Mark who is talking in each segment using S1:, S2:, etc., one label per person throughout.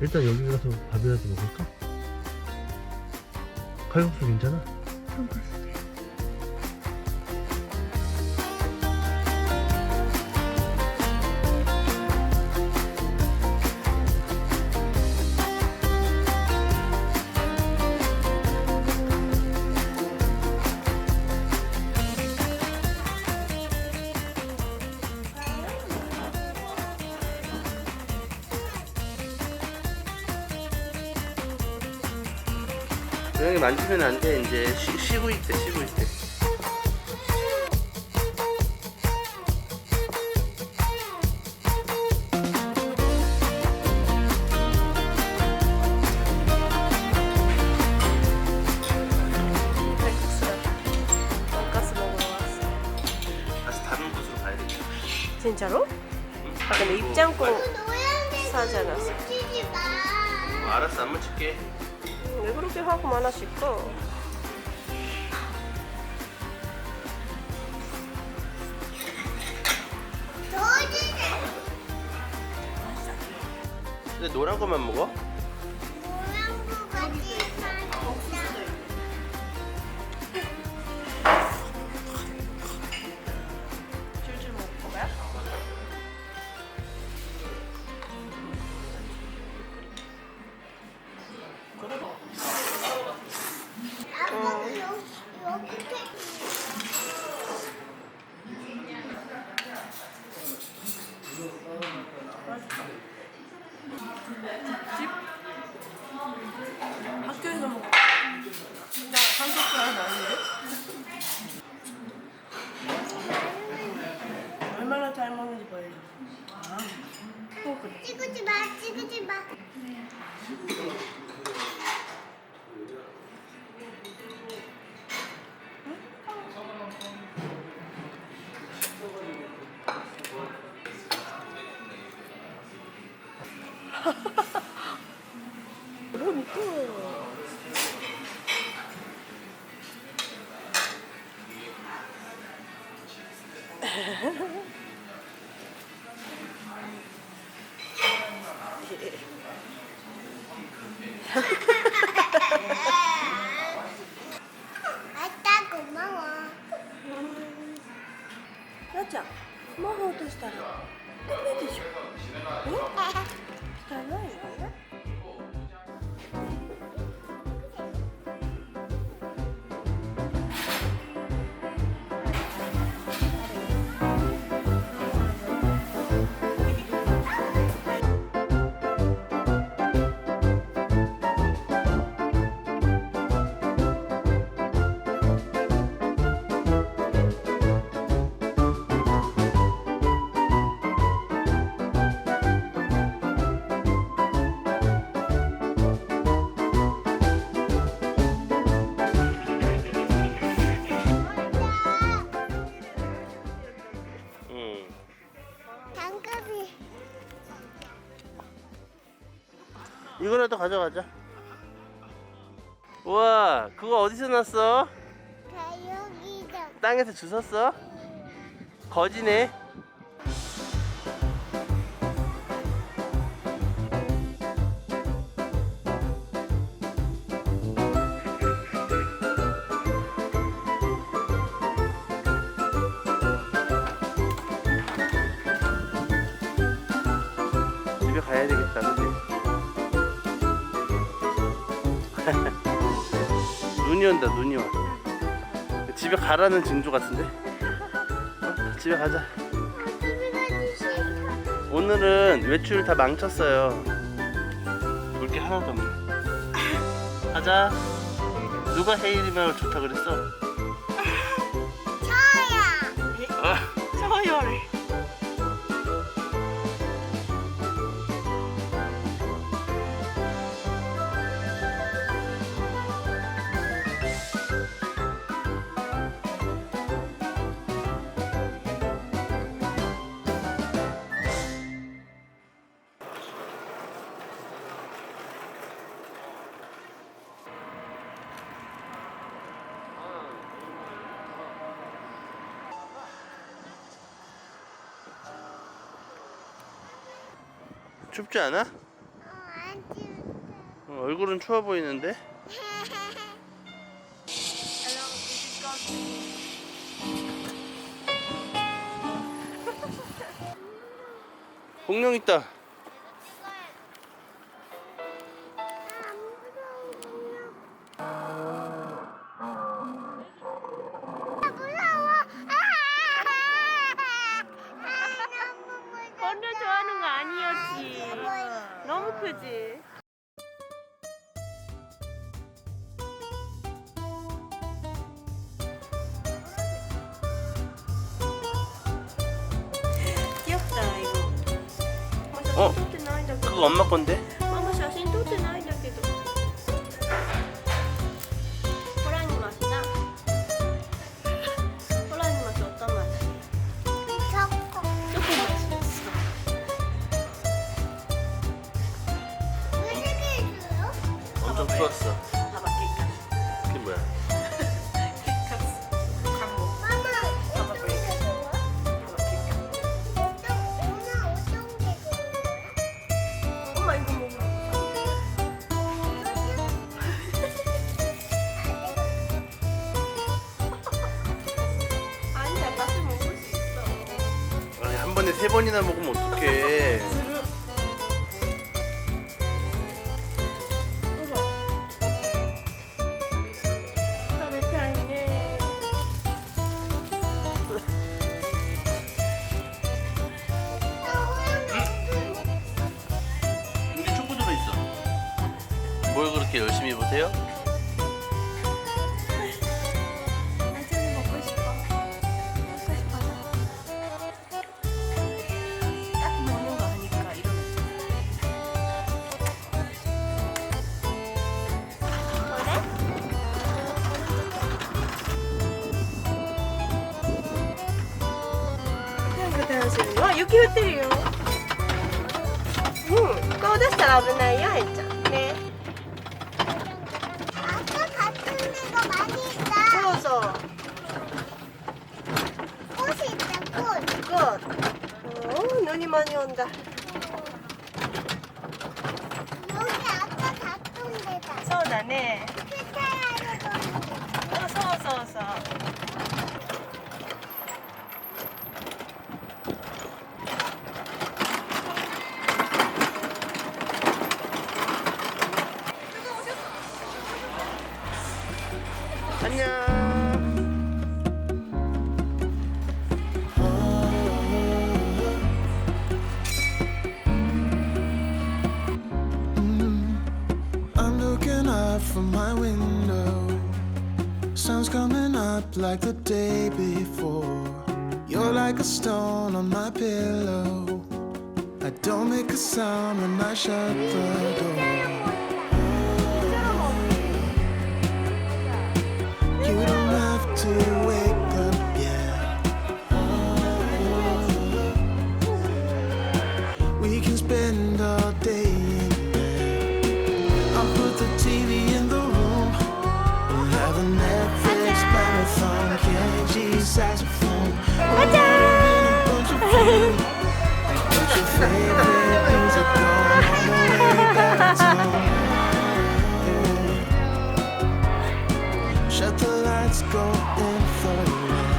S1: 일단 여기 가서 밥이라도 먹을까? 칼국수 괜찮아? 고양이 만지면 안 돼. 이제 쉬, 쉬고 있대. 쉬고 있대.
S2: 돈가스 먹으러 왔어.
S1: 다시 다른 곳으로 가야 돼.
S2: 진짜로? 아 근데 입장권 사지 않았어.
S1: 어, 알았어. 안 묻힐게.
S2: 왜 그렇게 하고 많았을까?
S3: 도지네.
S1: 근데 노란 것만 먹어?
S2: 보여줘. 아, 또 그래.
S3: 찍지 마, 찍지 마.
S2: 또?
S3: 아 그러면
S1: 이거라도 가져가자. 우와, 그거 어디서 났어?
S3: 다육이다.
S1: 땅에서 주웠어? 거지네. 집에 가야 되겠다, 눈이 온다, 눈이 와. 집에 가라는 징조 같은데? 어, 집에 가자. 오늘은 외출 다 망쳤어요. 볼게 하나도 없네. 가자. 누가 헤일이면 좋다 그랬어?
S3: 저야.
S1: 어,
S2: 저열
S1: 춥지 않아?
S3: 어, 안.
S1: 어, 얼굴은 추워 보이는데? 공룡 있다.
S2: 크지? 귀엽다 이거.
S1: 어? 그거 엄마 건데? 추웠어.
S2: 봐봐 깨끗.
S1: 그게 뭐야?
S2: 봐봐?
S3: 엄마
S2: 이거 먹어. 아니야 맛을 먹을 수 있어.
S1: 아니 한 번에 세 번이나 먹으면 어떡해? 들어있어. 뭘 그렇게 열심히 보세요?
S2: 아저는 먹고 싶어. 먹고 싶어서. 딱 먹는 거 하니까 이러면. 그래? わ雪降ってるようん顔出したら危ないよあいちゃん 눈이 많이 온다
S3: 여기 아까 갔던 데다.
S2: そうだね
S4: Like the day before. You're like a stone on my pillow. I don't make a sound when I shut the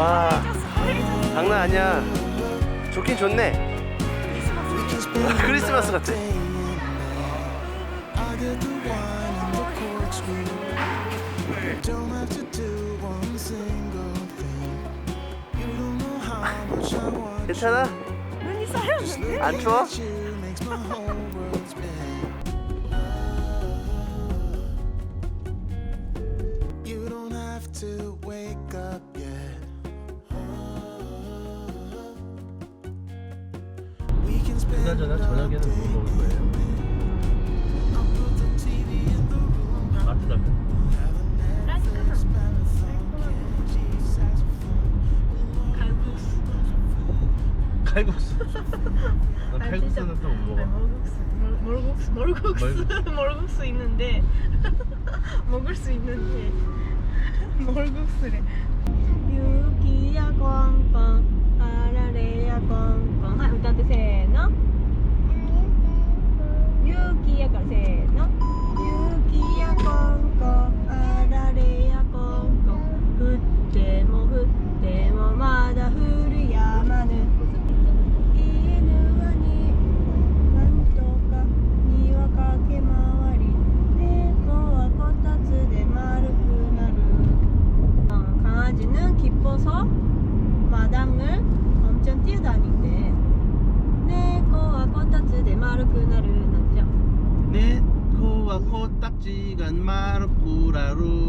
S1: 와 장난 아니야. 좋긴 좋네. 크리스마스 같아. 괜찮아?
S2: 눈이 쌓였는데?
S1: 안 추워? 그나저나 저녁에는 뭐 먹을 거예요? 칼국수. 아, 나 칼국수는 또못 먹어.
S2: 멀국수. 멀국수. 멀국수. 있는데 먹을 수 있는데 멀국수래. 유기야 꽝꽝 아라레야 꽝꽝. 아, 우리한테 休気やからせ
S5: ーの。 난지죠?